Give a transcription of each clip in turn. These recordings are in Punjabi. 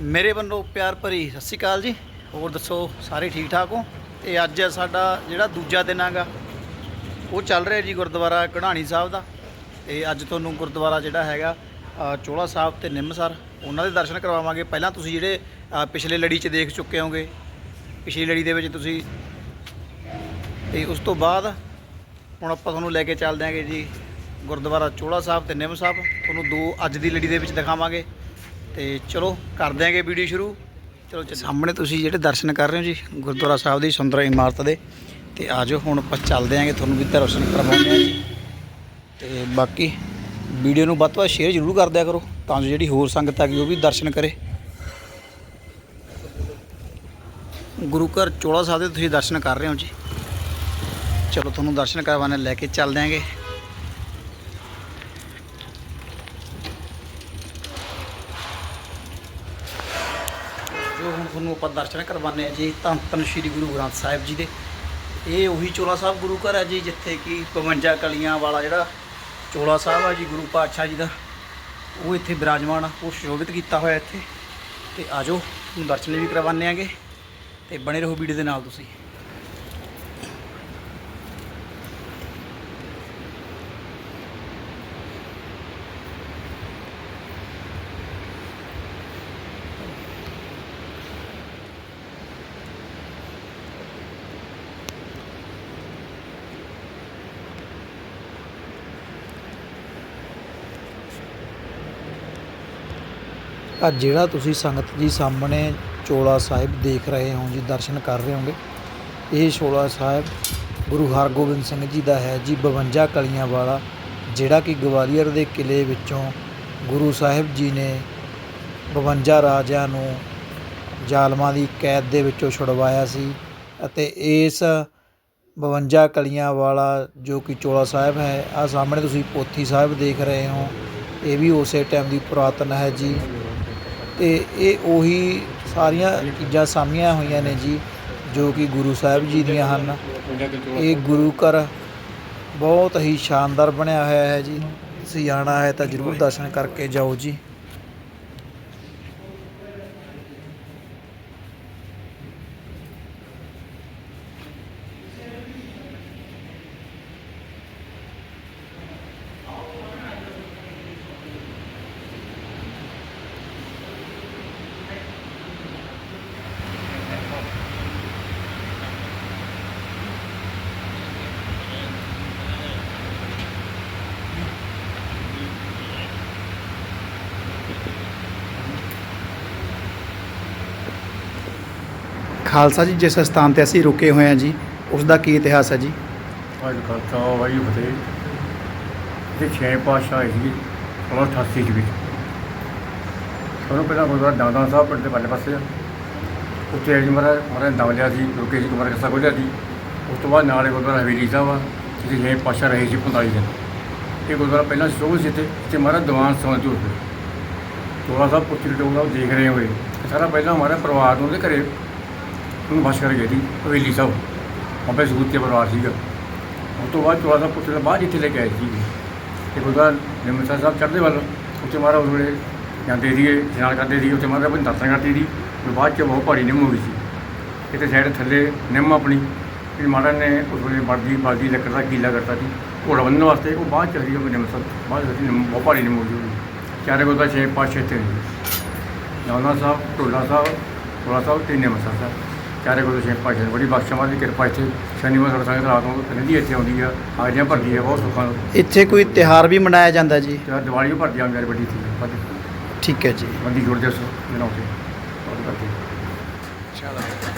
ਮੇਰੇ ਵੱਲੋਂ ਪਿਆਰ ਭਰੀ ਸਤਿ ਸ਼੍ਰੀ ਅਕਾਲ ਜੀ। ਹੋਰ ਦੱਸੋ, ਸਾਰੇ ਠੀਕ ਠਾਕ ਹੋ? ਤੇ ਅੱਜ ਸਾਡਾ ਜਿਹੜਾ ਦੂਜਾ ਦਿਨ ਹੈਗਾ, ਉਹ ਚੱਲ ਰਿਹਾ ਜੀ ਗੁਰਦੁਆਰਾ ਕਢਾਣੀ ਸਾਹਿਬ ਦਾ। ਤੇ ਅੱਜ ਤੁਹਾਨੂੰ ਗੁਰਦੁਆਰਾ ਜਿਹੜਾ ਹੈਗਾ ਚੋਲਾ ਸਾਹਿਬ ਤੇ ਨਿੰਮਸਰ ਉਹਨਾਂ ਦੇ ਦਰਸ਼ਨ ਕਰਵਾਵਾਂਗੇ। ਪਹਿਲਾਂ ਤੁਸੀਂ ਜਿਹੜੇ ਪਿਛਲੇ ਲੜੀ 'ਚ ਦੇਖ ਚੁੱਕੇ ਹੋਗੇ, ਪਿਛਲੀ ਲੜੀ ਦੇ ਵਿੱਚ ਤੁਸੀਂ। ਤੇ ਉਸ ਤੋਂ ਬਾਅਦ ਹੁਣ ਆਪਾਂ ਤੁਹਾਨੂੰ ਲੈ ਕੇ ਚੱਲਦੇ ਆਂਗੇ ਜੀ ਗੁਰਦੁਆਰਾ ਚੋਲਾ ਸਾਹਿਬ ਤੇ ਨਿੰਮ ਸਾਹਿਬ। ਤੁਹਾਨੂੰ ਦੋ ਅੱਜ ਦੀ ਲੜੀ ਦੇ ਵਿੱਚ ਦਿਖਾਵਾਂਗੇ। ਤੇ ਚਲੋ ਕਰ ਦਿਆਂਗੇ ਵੀਡੀਓ ਸ਼ੁਰੂ। ਚਲੋ ਸਾਹਮਣੇ ਤੁਸੀਂ ਜਿਹੜੇ ਦਰਸ਼ਨ ਕਰ ਰਹੇ ਹੋ ਜੀ, ਗੁਰਦੁਆਰਾ ਸਾਹਿਬ ਦੀ ਸੁੰਦਰ ਇਮਾਰਤ ਦੇ। ਤੇ ਆਜੋ, ਹੁਣ ਆਪਾਂ ਚੱਲਦੇ ਆਂਗੇ, ਤੁਹਾਨੂੰ ਵੀ ਦਰਸ਼ਨ ਕਰਵਾਉਂਦੇ ਆਂ ਜੀ। ਤੇ ਬਾਕੀ ਵੀਡੀਓ ਨੂੰ ਵੱਧ ਤੋਂ ਵੱਧ ਸ਼ੇਅਰ ਜ਼ਰੂਰ ਕਰ ਦਿਆ ਕਰੋ, ਤਾਂ ਜੋ ਜਿਹੜੀ ਹੋਰ ਸੰਗਤ ਹੈਗੀ ਉਹ ਵੀ ਦਰਸ਼ਨ ਕਰੇ। ਗੁਰੂ ਘਰ ਚੋਲਾ ਸਾਹਿਬ ਦੇ ਤੁਸੀਂ ਦਰਸ਼ਨ ਕਰ ਰਹੇ ਹੋ ਜੀ। ਚਲੋ, ਤੁਹਾਨੂੰ ਦਰਸ਼ਨ ਕਰਵਾਉਣ ਲੈ ਕੇ ਚੱਲਦੇ ਆਂਗੇ। ਜੋ ਹੁਣ ਤੁਹਾਨੂੰ ਆਪਾਂ ਦਰਸ਼ਨ ਕਰਵਾਉਂਦੇ ਆ ਜੀ ਧੰਨ ਧੰਨ ਸ਼੍ਰੀ ਗੁਰੂ ਗ੍ਰੰਥ ਸਾਹਿਬ ਜੀ ਦੇ। ਇਹ ਉਹੀ ਚੋਲਾ ਸਾਹਿਬ ਗੁਰੂ ਘਰ ਹੈ ਜੀ, ਜਿੱਥੇ ਕਿ 52 ਕਲੀਆਂ ਵਾਲਾ ਜਿਹੜਾ ਚੋਲਾ ਸਾਹਿਬ ਆ ਜੀ, ਗੁਰੂ ਪਾਤਸ਼ਾਹ ਜੀ ਦਾ, ਉਹ ਇੱਥੇ ਬਿਰਾਜਮਾਨ ਆ, ਉਹ ਸ਼ੋਭਿਤ ਕੀਤਾ ਹੋਇਆ ਇੱਥੇ। ਤੇ ਆਜੋ ਤੁਹਾਨੂੰ ਦਰਸ਼ਨ ਵੀ ਕਰਵਾਉਂਦੇ ਆਂਗੇ ਤੇ ਬਣੇ ਰਹੋ ਵੀਡੀਓ ਦੇ ਨਾਲ ਤੁਸੀਂ। ਆ ਜਿਹੜਾ ਤੁਸੀਂ ਸੰਗਤ ਜੀ ਸਾਹਮਣੇ ਚੋਲਾ ਸਾਹਿਬ ਦੇਖ ਰਹੇ ਹੋ ਜੀ, ਦਰਸ਼ਨ ਕਰ ਰਹੇ ਹੋਗੇ। ਇਹ ਚੋਲਾ ਸਾਹਿਬ ਗੁਰੂ ਹਰਗੋਬਿੰਦ ਸਿੰਘ ਜੀ ਦਾ ਹੈ ਜੀ 52 ਕਲੀਆਂ ਵਾਲਾ, ਜਿਹੜਾ ਕਿ ਗਵਾਲੀਅਰ ਦੇ ਕਿਲੇ ਵਿੱਚੋਂ ਗੁਰੂ ਸਾਹਿਬ ਜੀ ਨੇ 52 ਰਾਜਿਆਂ ਨੂੰ ਜ਼ਾਲਮਾਂ ਦੀ ਕੈਦ ਦੇ ਵਿੱਚੋਂ ਛੁਡਵਾਇਆ ਸੀ ਅਤੇ ਇਸ 52 ਕਲੀਆਂ ਵਾਲਾ ਜੋ ਕਿ ਚੋਲਾ ਸਾਹਿਬ ਹੈ ਆ ਸਾਹਮਣੇ ਤੁਸੀਂ ਪੋਥੀ ਸਾਹਿਬ ਦੇਖ ਰਹੇ ਹੋ, ਇਹ ਵੀ ਉਸੇ ਟਾਈਮ ਦੀ ਪੁਰਾਤਨ ਹੈ ਜੀ। ਅਤੇ ਇਹ ਉਹੀ ਸਾਰੀਆਂ ਚੀਜ਼ਾਂ ਸਾਂਭੀਆਂ ਹੋਈਆਂ ਨੇ ਜੀ, ਜੋ ਕਿ ਗੁਰੂ ਸਾਹਿਬ ਜੀ ਦੀਆਂ ਹਨ। ਇਹ ਗੁਰੂ ਘਰ ਬਹੁਤ ਹੀ ਸ਼ਾਨਦਾਰ ਬਣਿਆ ਹੋਇਆ ਹੈ ਜੀ। ਤੁਸੀਂ ਆਣਾ ਹੈ ਤਾਂ ਜਰੂਰ ਦਰਸ਼ਨ ਕਰਕੇ ਜਾਓ ਜੀ। ਖਾਲਸਾ ਜੀ, ਜਿਸ ਸਥਾਨ ਤੇ ਅਸੀਂ ਰੁਕੇ ਹੋਏ ਹਾਂ ਜੀ ਉਸ ਦਾ ਕੀ ਇਤਿਹਾਸ ਹੈ ਜੀ? ਅੱਜ ਖਾਲਸਾ ਵਾਹਿਗੁਰੂ ਫਤਿਹ। ਇਹ ਛੇ ਪਾਤਸ਼ਾਹ ਆਏ ਸੀ 1988 ਚ ਵਿੱਚ ਉਹਨੂੰ ਪਹਿਲਾਂ ਗੁਰਦੁਆਰਾ ਦਾਦਾ ਸਾਹਿਬ ਪਿੰਡ ਦੇ ਪਰਲੇ ਪਾਸੇ ਆ। ਉੱਥੇ ਜੀ ਮਹਾਰਾਜ ਮਹਾਰਾਜ ਦਮ ਲਿਆ ਸੀ ਰੁਕੇ ਸੀ ਕੁਮਾਰ ਕਸਾ ਖੋਲ੍ਹਿਆ ਸੀ। ਉਸ ਤੋਂ ਬਾਅਦ ਨਾਲੇ ਗੁਰਦੁਆਰਾ ਹਵੇਲੀ ਸਾਹਿਬ ਆ, ਜਿੱਥੇ ਛੇ ਪਾਤਸ਼ਾਹ ਰਹੇ ਸੀ 45 ਦਿਨ। ਇਹ ਗੁਰਦੁਆਰਾ ਪਹਿਲਾਂ ਸ਼ੋਭ ਸੀ ਇੱਥੇ ਤੇ ਮਹਾਰਾਜ ਦੀਵਾਨ ਸਮਾਂ ਤੋਂ ਉੱਤੇ ਚੋਲਾ ਸਾਹਿਬ, ਪੁੱਤਰੀ ਟੋਲਾ ਉਹ ਦੇਖ ਰਹੇ ਹੋਏ। ਇਹ ਸਾਰਾ ਪਹਿਲਾਂ ਹਮਾਰਾ ਪਰਿਵਾਰ ਨੂੰ ਉਹਦੇ ਘਰੇ ਉਹਨੂੰ ਬਸ ਕਰ ਗਏ ਸੀ, ਹਵੇਲੀ ਸਾਹਿਬ ਆਪੇ ਸੂਤ ਕੇ ਪਰਿਵਾਰ ਸੀਗਾ। ਉਸ ਤੋਂ ਬਾਅਦ ਚੋਲਾ ਸਾਹਿਬ ਪੁੱਤਰ ਦਾ ਬਾਅਦ ਇੱਥੇ ਲੈ ਕੇ ਆਏ ਸੀ। ਤੇ ਗੁਰਦੁਆਰਾ ਨਿਮਰਤਾ ਸਾਹਿਬ ਚੜ੍ਹਦੇ ਵੱਲ। ਉੱਥੇ ਮਹਾਰਾਜ ਉਸ ਵੇਲੇ ਜਾਂਦੇ ਸੀਗੇ, ਇਸ਼ਨਾਨ ਕਰਦੇ ਸੀ ਉੱਥੇ ਮਹਾਰਾਜ ਆਪਣੀ ਦਾਤਾਂ ਕਰਦੀ ਸੀ। ਫਿਰ ਬਾਅਦ ਚ ਬਹੁਤ ਭਾਰੀ ਨਿੰਮ ਹੋ ਗਈ ਸੀ। ਇੱਥੇ ਸਾਈਡ ਥੱਲੇ ਨਿੰਮ ਆਪਣੀ। ਫਿਰ ਮਹਾਰਾਜ ਨੇ ਉਸ ਵੇਲੇ ਵਰਦੀ ਬਾਦੀ ਲੱਕੜ ਦਾ ਕੀਲਾ ਕਰਤਾ ਸੀ। ਘੋੜਾ ਬੰਨਣ ਵਾਸਤੇ, ਉਹ ਬਾਅਦ ਚ ਹਰੀ ਨਿੰਮ ਸਾਹਿਬ ਬਾਅਦ ਵਿੱਚ ਨਿੰਮ, ਬਹੁਤ ਭਾਰੀ ਨਿੰਮ ਹੋ ਗਈ ਉਹਦੀ। ਚਾਰੇ ਗੁਰਦੁਆਰਾ ਛੇ ਪਾँच ਛੇ ਇੱਥੇ ਨੇ ਨੌਨਾ ਸਾਹਿਬ, ਢੋਲਾ ਸਾਹਿਬ ਢੋਲਾ ਸਾਹਿਬ ਤੇ ਨਿਮਰਤਾ ਸਾਹਿਬ। ਚਾਰੇ ਗੁਰਦੁਆਰਾ ਛੇ ਪਾਤਸ਼ਾਹ ਬੜੀ ਬਖਸ਼ਾਵਾਂ ਦੀ ਕਿਰਪਾ ਇੱਥੇ ਸ਼ਨੀਵਾਰ ਸਾਡਾ ਸੰਗਤ ਰਾਤ ਨੂੰ ਰਹਿੰਦੀ ਇੱਥੇ ਆਉਂਦੀ ਆ ਹਾਜ਼ਰੀਆਂ ਭਰਦੀ ਹੈ ਬਹੁਤ ਸੁੱਖਾਂ ਇੱਥੇ ਕੋਈ ਤਿਹਾਰ ਵੀ ਮਨਾਇਆ ਜਾਂਦਾ ਜੀ? ਤੇ ਦੀਵਾਲੀ ਵੀ ਭਰਦੀ ਆ ਮੇਰੀ ਵੱਡੀ ਸੀ ਠੀਕ ਹੈ ਜੀ। ਬੰਦੀ ਜੁੜ ਦੇ ਸੋ ਮਨਾਉਂਦੇ ਬਹੁਤ ਕਰਦੇ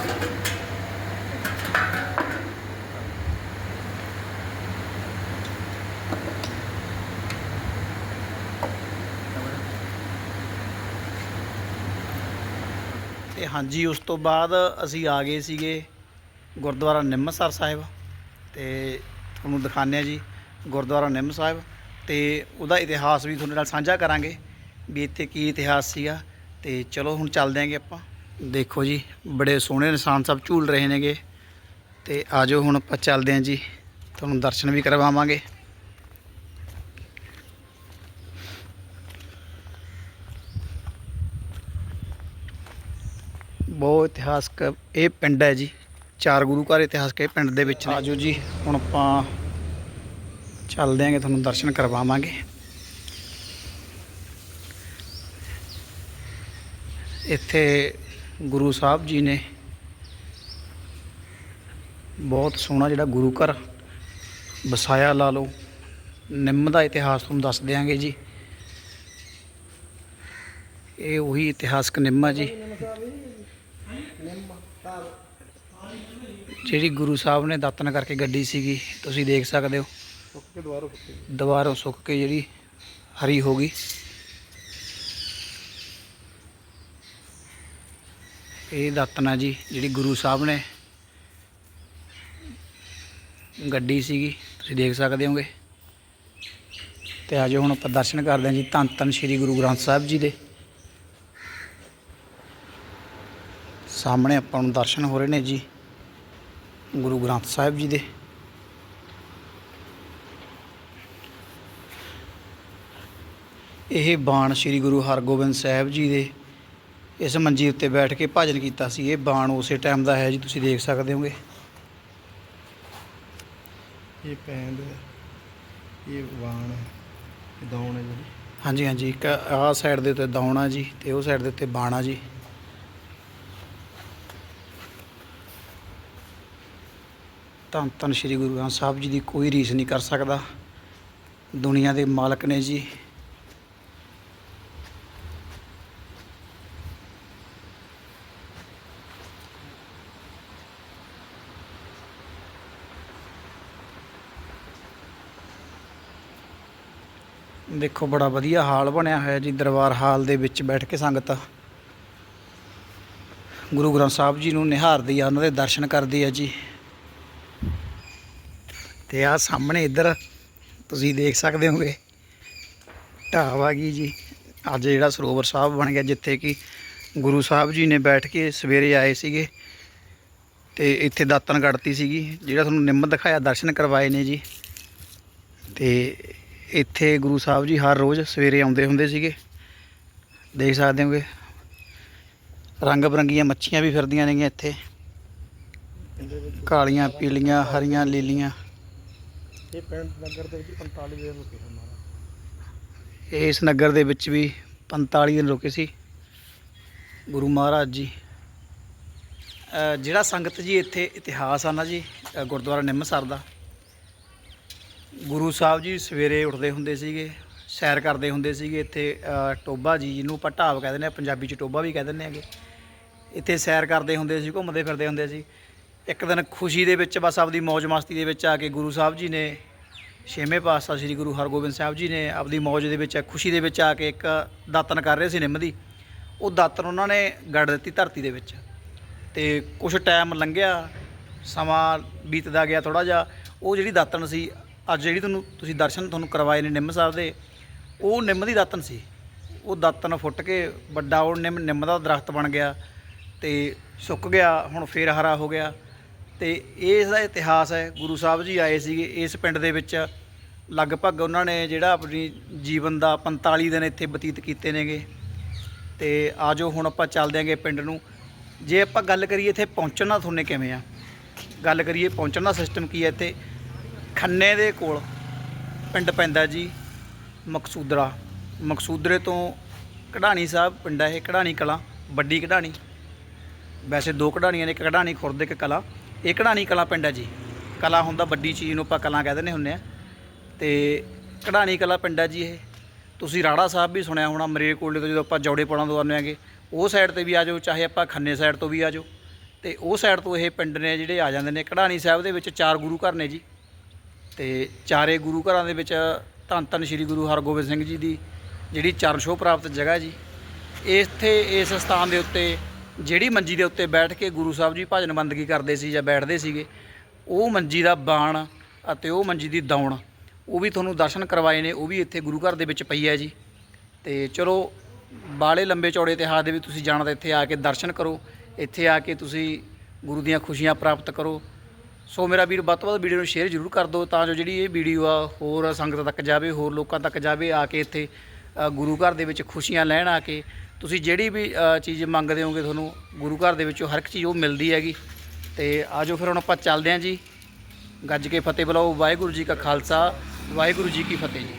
ਤੇ ਹਾਂਜੀ, ਉਸ ਤੋਂ ਬਾਅਦ ਅਸੀਂ ਆ ਗਏ ਸੀਗੇ ਗੁਰਦੁਆਰਾ ਨਿੰਮਸਰ ਸਾਹਿਬ ਤੇ ਤੁਹਾਨੂੰ ਦਿਖਾਉਂਦੇ ਆ ਜੀ, ਗੁਰਦੁਆਰਾ ਨਿੰਮ ਸਾਹਿਬ ਤੇ ਉਹਦਾ ਇਤਿਹਾਸ ਵੀ ਤੁਹਾਡੇ ਨਾਲ ਸਾਂਝਾ ਕਰਾਂਗੇ ਵੀ ਇੱਥੇ ਕੀ ਇਤਿਹਾਸ ਸੀਗਾ ਤੇ ਚਲੋ ਹੁਣ ਚੱਲਦੇ ਆਂਗੇ ਆਪਾਂ। ਦੇਖੋ ਜੀ, ਬੜੇ ਸੋਹਣੇ ਨਿਸ਼ਾਨ ਸਾਹਿਬ ਝੂਲ ਰਹੇ ਨੇਗੇ ਤੇ ਆਜੋ ਹੁਣ ਆਪਾਂ ਚੱਲਦੇ ਆਂ ਜੀ, ਤੁਹਾਨੂੰ ਦਰਸ਼ਨ ਵੀ ਕਰਵਾਵਾਂਗੇ। ਬਹੁਤ ਇਤਿਹਾਸਕ ਇਹ ਪਿੰਡ ਹੈ ਜੀ। ਚਾਰ ਗੁਰੂ ਘਰ ਇਤਿਹਾਸਕ ਇਹ ਪਿੰਡ ਦੇ ਵਿੱਚ ਨੇ। ਆਜੋ ਜੀ, ਹੁਣ ਆਪਾਂ ਚੱਲਦੇ ਆਂਗੇ, ਤੁਹਾਨੂੰ ਦਰਸ਼ਨ ਕਰਵਾਵਾਂਗੇ। ਇੱਥੇ ਗੁਰੂ ਸਾਹਿਬ ਜੀ ਨੇ ਬਹੁਤ ਸੋਹਣਾ ਜਿਹੜਾ ਗੁਰੂ ਘਰ ਵਸਾਇਆ, ਲਾ ਲਓ। ਨਿੰਮ ਦਾ ਇਤਿਹਾਸ ਤੁਹਾਨੂੰ ਦੱਸ ਦਿਆਂਗੇ ਜੀ। ਇਹ ਉਹੀ ਇਤਿਹਾਸਕ ਨਿੰਮ ਆ ਜੀ। ਜਿਹੜੀ ਗੁਰੂ ਸਾਹਿਬ ਨੇ ਦਾਤਨ ਕਰਕੇ ਗੱਡੀ ਸੀਗੀ, ਤੁਸੀਂ ਦੇਖ ਸਕਦੇ ਹੋ। ਦੁਬਾਰਾ ਸੁੱਕ ਕੇ ਜਿਹੜੀ ਹਰੀ ਹੋ ਗਈ। ਇਹ ਦਾਤਨ ਆ ਜੀ, ਜਿਹੜੀ ਗੁਰੂ ਸਾਹਿਬ ਨੇ ਗੱਡੀ ਸੀਗੀ, ਤੁਸੀਂ ਦੇਖ ਸਕਦੇ ਹੋਗੇ। ਤੇ ਆਜੋ ਹੁਣ ਆਪਾਂ ਦਰਸ਼ਨ ਕਰਦੇ ਹਾਂ ਜੀ, ਧੰਨ ਧੰਨ ਸ੍ਰੀ ਗੁਰੂ ਗ੍ਰੰਥ ਸਾਹਿਬ ਜੀ ਦੇ। ਸਾਹਮਣੇ ਆਪਾਂ ਨੂੰ ਦਰਸ਼ਨ ਹੋ ਰਹੇ ਨੇ ਜੀ। ਗੁਰੂ ਗ੍ਰੰਥ ਸਾਹਿਬ ਜੀ ਦੇ। ਇਹ ਬਾਣ ਸ੍ਰੀ ਗੁਰੂ ਹਰਗੋਬਿੰਦ ਸਾਹਿਬ ਜੀ ਦੇ ਇਸ ਮੰਜੀ ਉੱਤੇ ਬੈਠ ਕੇ ਭਜਨ ਕੀਤਾ ਸੀ। ਇਹ ਬਾਣ ਉਸੇ ਟਾਈਮ ਦਾ ਹੈ ਜੀ ਤੁਸੀਂ ਦੇਖ ਸਕਦੇ ਹੋਗੇ। ਇਹ ਪੈਂਦ ਇਹ ਵਾਣ ਦੌਣ ਹੈ ਜਿਹੜੀ ਹਾਂਜੀ ਹਾਂਜੀ ਇੱਕ ਆਹ ਸਾਈਡ ਦੇ ਉੱਤੇ ਦੌਣਾ ਜੀ ਤੇ ਉਹ ਸਾਈਡ ਦੇ ਉੱਤੇ ਬਾਣਾ ਜੀ। ਧੰਨ ਧੰਨ ਸ੍ਰੀ ਗੁਰੂ ਗ੍ਰੰਥ ਸਾਹਿਬ ਜੀ ਦੀ ਕੋਈ ਰੀਸ ਨਹੀਂ ਕਰ ਸਕਦਾ। ਦੁਨੀਆ ਦੇ ਮਾਲਕ ਨੇ ਜੀ। ਦੇਖੋ, ਬੜਾ ਵਧੀਆ ਹਾਲ ਬਣਿਆ ਹੋਇਆ ਜੀ, ਦਰਬਾਰ ਹਾਲ ਦੇ ਵਿੱਚ ਬੈਠ ਕੇ ਸੰਗਤ। ਗੁਰੂ ਗ੍ਰੰਥ ਸਾਹਿਬ ਜੀ ਨੂੰ ਨਿਹਾਰਦੀ ਆ, ਉਹਨਾਂ ਦੇ ਦਰਸ਼ਨ ਕਰਦੀ ਆ ਜੀ। ਤੇ ਆ ਸਾਹਮਣੇ ਇੱਧਰ ਤੁਸੀਂ ਦੇਖ ਸਕਦੇ ਹੋਗੇ। ਢਾਬ ਆ ਗਈ ਜੀ। ਅੱਜ ਜਿਹੜਾ ਸਰੋਵਰ ਸਾਹਿਬ ਬਣ ਗਿਆ, ਜਿੱਥੇ ਕਿ ਗੁਰੂ ਸਾਹਿਬ ਜੀ ਨੇ ਬੈਠ ਕੇ ਸਵੇਰੇ ਆਏ ਸੀਗੇ ਤੇ ਇੱਥੇ ਦਾਤਨ ਕੱਢਤੀ ਸੀਗੀ। ਜਿਹੜਾ ਤੁਹਾਨੂੰ ਨਿੰਮ ਦਿਖਾਇਆ, ਦਰਸ਼ਨ ਕਰਵਾਏ ਨੇ ਜੀ। ਤੇ ਇੱਥੇ ਗੁਰੂ ਸਾਹਿਬ ਜੀ ਹਰ ਰੋਜ਼ ਸਵੇਰੇ ਆਉਂਦੇ ਹੁੰਦੇ ਸੀਗੇ। ਦੇਖ ਸਕਦੇ ਹੋਗੇ, ਰੰਗ ਬਰੰਗੀਆਂ ਮੱਛੀਆਂ ਵੀ ਫਿਰਦੀਆਂ ਨੇਗੀਆਂ ਇੱਥੇ। ਕਾਲੀਆਂ, ਪੀਲੀਆਂ, ਹਰੀਆਂ, ਲੀਲੀਆਂ। ਇਹ ਪਿੰਡ ਨਗਰ ਦੇ ਵਿੱਚ 45 ਦਿਨ ਰੁਕੇ ਹਮਾਰਾ ਇਸ ਨਗਰ ਦੇ ਵਿੱਚ ਵੀ 45 ਦਿਨ ਰੁਕੇ ਸੀ। ਗੁਰੂ ਮਹਾਰਾਜ ਜੀ। ਅ, ਜਿਹੜਾ ਸੰਗਤ ਜੀ ਇੱਥੇ ਇਤਿਹਾਸ ਆ ਨਾ ਜੀ ਅ, ਗੁਰਦੁਆਰਾ ਨਿੰਮਸਰ ਦਾ ਗੁਰੂ ਸਾਹਿਬ ਜੀ ਸਵੇਰੇ ਉੱਠਦੇ ਹੁੰਦੇ ਸੀਗੇ ਸੈਰ ਕਰਦੇ ਹੁੰਦੇ ਸੀਗੇ ਇੱਥੇ ਅ, ਟੋਬਾ ਜੀ ਜਿਹਨੂੰ ਆਪਾਂ ਢਾਬ ਕਹਿੰਦੇ ਨੇ ਪੰਜਾਬੀ ਚ ਟੋਬਾ ਵੀ ਕਹਿ ਦਿੰਦੇ ਹੈਗੇ। ਇੱਥੇ ਸੈਰ ਕਰਦੇ ਹੁੰਦੇ ਸੀ ਘੁੰਮਦੇ ਫਿਰਦੇ ਹੁੰਦੇ ਸੀ। ਇੱਕ ਦਿਨ ਖੁਸ਼ੀ ਦੇ ਵਿੱਚ ਬਸ ਆਪਦੀ ਮौज ਮਸਤੀ ਦੇ ਵਿੱਚ ਆ ਕੇ ਗੁਰੂ ਸਾਹਿਬ ਜੀ ਨੇ ਛੇਵੇਂ ਪਾਤਸ਼ਾਹ ਸ੍ਰੀ ਗੁਰੂ ਹਰਗੋਬਿੰਦ ਸਾਹਿਬ ਜੀ ਨੇ ਆਪਦੀ ਮौज ਦੇ ਵਿੱਚ, ਖੁਸ਼ੀ ਦੇ ਵਿੱਚ ਆ ਕੇ ਇੱਕ ਦਾਤਨ ਕਰ ਰਹੇ ਸੀ ਨਿੰਮ ਦੀ। ਉਹ ਦਾਤਨ ਉਹਨਾਂ ਨੇ ਗੱਡ ਦਿੱਤੀ ਧਰਤੀ ਦੇ ਵਿੱਚ ਤੇ ਕੁਝ ਟਾਈਮ ਲੰਘਿਆ, ਸਮਾਂ ਬੀਤਦਾ ਗਿਆ ਥੋੜਾ ਜਿਹਾ। ਉਹ ਜਿਹੜੀ ਦਾਤਨ ਸੀ, ਅੱਜ ਜਿਹੜੀ ਤੁਹਾਨੂੰ, ਤੁਸੀਂ ਦਰਸ਼ਨ ਤੁਹਾਨੂੰ ਕਰਵਾਏ ਨੇ ਨਿੰਮ ਸਾਹਿਬ ਦੇ, ਉਹ ਨਿੰਮ ਦੀ ਦਾਤਨ ਸੀ। ਉਹ ਦਾਤਨ ਫੁੱਟ ਕੇ ਵੱਡਾ ਉਹ ਨਿੰਮ ਨਿੰਮ ਦਾ ਦਰਖਤ ਬਣ ਗਿਆ ਤੇ ਸੁੱਕ ਗਿਆ, ਹੁਣ ਫੇਰ ਹਰਾ ਹੋ ਗਿਆ। ਤੇ ਇਸ ਦਾ ਇਤਿਹਾਸ ਹੈ, ਗੁਰੂ ਸਾਹਿਬ ਜੀ ਆਏ ਸੀਗੇ, ਇਸ ਪਿੰਡ ਦੇ ਵਿੱਚ ਲਗਭਗ ਉਹਨਾਂ ਨੇ ਜਿਹੜਾ ਆਪਣੀ ਜੀਵਨ ਦਾ 45 ਦਿਨ ਇੱਥੇ ਬਤੀਤ ਕੀਤੇ ਨੇਗੇ। ਤੇ ਆਜੋ ਹੁਣ ਆਪਾਂ ਚੱਲਦੇ ਆਂਗੇ ਪਿੰਡ ਨੂੰ। ਜੇ ਆਪਾਂ ਗੱਲ ਕਰੀਏ ਇੱਥੇ ਪਹੁੰਚਣਾ ਤੁਹਾਨੂੰ ਕਿਵੇਂ ਆ? ਗੱਲ ਕਰੀਏ ਪਹੁੰਚਣ ਦਾ ਸਿਸਟਮ ਕੀ ਹੈ ਇੱਥੇ? ਖੰਨੇ ਦੇ ਕੋਲ ਪਿੰਡ ਪੈਂਦਾ ਜੀ ਮਕਸੂਦਰਾ। ਮਕਸੂਦਰੇ ਤੋਂ ਕਢਾਣੀ ਸਾਹਿਬ ਪਿੰਡ ਹੈ ਇਹ ਕਢਾਣੀ ਕਲਾ, ਵੱਡੀ ਕਢਾਣੀ। ਵੈਸੇ ਦੋ ਕਢਾਣੀਆਂ ਨੇ, ਇੱਕ ਕਢਾਣੀ ਖੁਰਦ, ਇੱਕ ਕਲਾ। ਇਹ ਕਢਾਣੀ ਕਲਾ ਪਿੰਡ ਹੈ ਜੀ? ਕਲਾ ਹੁੰਦਾ ਵੱਡੀ ਚੀਜ਼ ਨੂੰ ਆਪਾਂ ਕਲਾ ਕਹਿ ਦਿੰਦੇ ਹੁੰਦੇ ਆ ਤੇ ਕਢਾਣੀ ਕਲਾ ਪਿੰਡ ਹੈ ਜੀ ਇਹ? ਤੁਸੀਂ ਰਾੜਾ ਸਾਹਿਬ ਵੀ ਸੁਣਿਆ ਹੋਣਾ ਮਰੇਕੋਟਲੇ ਤੋਂ ਜਦੋਂ ਆਪਾਂ ਜੌੜੇਪੁਰਾਂ ਤੋਂ ਆਉਂਦੇ ਆਂਗੇ, ਉਹ ਸਾਈਡ ਤੇ ਵੀ ਆ ਜਾਓ, ਚਾਹੇ ਆਪਾਂ ਖੰਨੇ ਸਾਈਡ ਤੋਂ ਵੀ ਆ ਜਾਓ। ਤੇ ਉਹ ਸਾਈਡ ਤੋਂ ਇਹ ਪਿੰਡ ਨੇ ਜਿਹੜੇ ਆ ਜਾਂਦੇ ਨੇ ਕਢਾਣੀ ਸਾਹਿਬ ਦੇ ਵਿੱਚ ਚਾਰ ਗੁਰੂ ਘਰ ਨੇ ਜੀ। ਤੇ ਚਾਰੇ ਗੁਰੂ ਘਰਾਂ ਦੇ ਵਿੱਚ ਧੰਨ ਧੰਨ ਸ੍ਰੀ ਗੁਰੂ ਹਰਗੋਬਿੰਦ ਸਿੰਘ ਜੀ ਦੀ ਜਿਹੜੀ ਚਰਨ ਛੋਹ ਪ੍ਰਾਪਤ ਜਗ੍ਹਾ ਜੀ। ਇੱਥੇ ਇਸ ਸਥਾਨ ਦੇ ਉੱਤੇ ਜਿਹੜੀ ਮੰਜੀ ਦੇ ਉੱਤੇ ਬੈਠ ਕੇ ਗੁਰੂ ਸਾਹਿਬ ਜੀ ਭਜਨ ਬੰਦਗੀ ਕਰਦੇ ਸੀ ਜਾਂ ਬੈਠਦੇ ਸੀਗੇ, ਉਹ ਮੰਜੀ ਦਾ ਬਾਣ ਅਤੇ ਉਹ ਮੰਜੀ ਦੀ ਦੌਣ, ਉਹ ਵੀ ਤੁਹਾਨੂੰ ਦਰਸ਼ਨ ਕਰਵਾਏ ਨੇ, ਉਹ ਵੀ ਇੱਥੇ ਗੁਰੂ ਘਰ ਦੇ ਵਿੱਚ ਪਈ ਹੈ ਜੀ। ਤੇ ਚਲੋ ਬਾਲੇ ਲੰਬੇ ਚੌੜੇ ਇਤਿਹਾਸ ਦੇ ਵੀ ਤੁਸੀਂ ਜਾਣਾ ਤਾਂ ਇੱਥੇ ਆ ਕੇ ਦਰਸ਼ਨ ਕਰੋ, ਇੱਥੇ ਆ ਕੇ ਤੁਸੀਂ ਗੁਰੂ ਦੀਆਂ ਖੁਸ਼ੀਆਂ ਪ੍ਰਾਪਤ ਕਰੋ। ਸੋ ਮੇਰਾ ਵੀਰ, ਵੱਧ ਤੋਂ ਵੱਧ ਵੀਡੀਓ ਨੂੰ ਸ਼ੇਅਰ ਜ਼ਰੂਰ ਕਰ ਦਿਓ ਤਾਂ ਜੋ ਜਿਹੜੀ ਇਹ ਵੀਡੀਓ ਆ ਹੋਰ ਸੰਗਤ ਤੱਕ ਜਾਵੇ, ਹੋਰ ਲੋਕਾਂ ਤੱਕ ਜਾਵੇ, ਆ ਕੇ ਇੱਥੇ ਗੁਰੂ ਘਰ ਦੇ ਵਿੱਚ ਖੁਸ਼ੀਆਂ ਲੈਣ ਆ ਕੇ ਤੁਸੀਂ ਜਿਹੜੀ ਵੀ ਚੀਜ਼ ਮੰਗਦੇ ਹੋਗੇ ਤੁਹਾਨੂੰ ਗੁਰੂ ਘਰ ਦੇ ਵਿੱਚੋਂ ਹਰ ਇੱਕ ਚੀਜ਼ ਉਹ ਮਿਲਦੀ ਹੈਗੀ। ਤੇ ਆਜੋ ਫਿਰ ਹੁਣ ਆਪਾਂ ਚੱਲਦੇ ਹਾਂ ਜੀ। ਗੱਜ ਕੇ ਫਤਿਹ ਬੁਲਾਓ। ਵਾਹਿਗੁਰੂ ਜੀ ਕਾ ਖਾਲਸਾ, ਵਾਹਿਗੁਰੂ ਜੀ ਕੀ ਫਤਿਹ ਜੀ।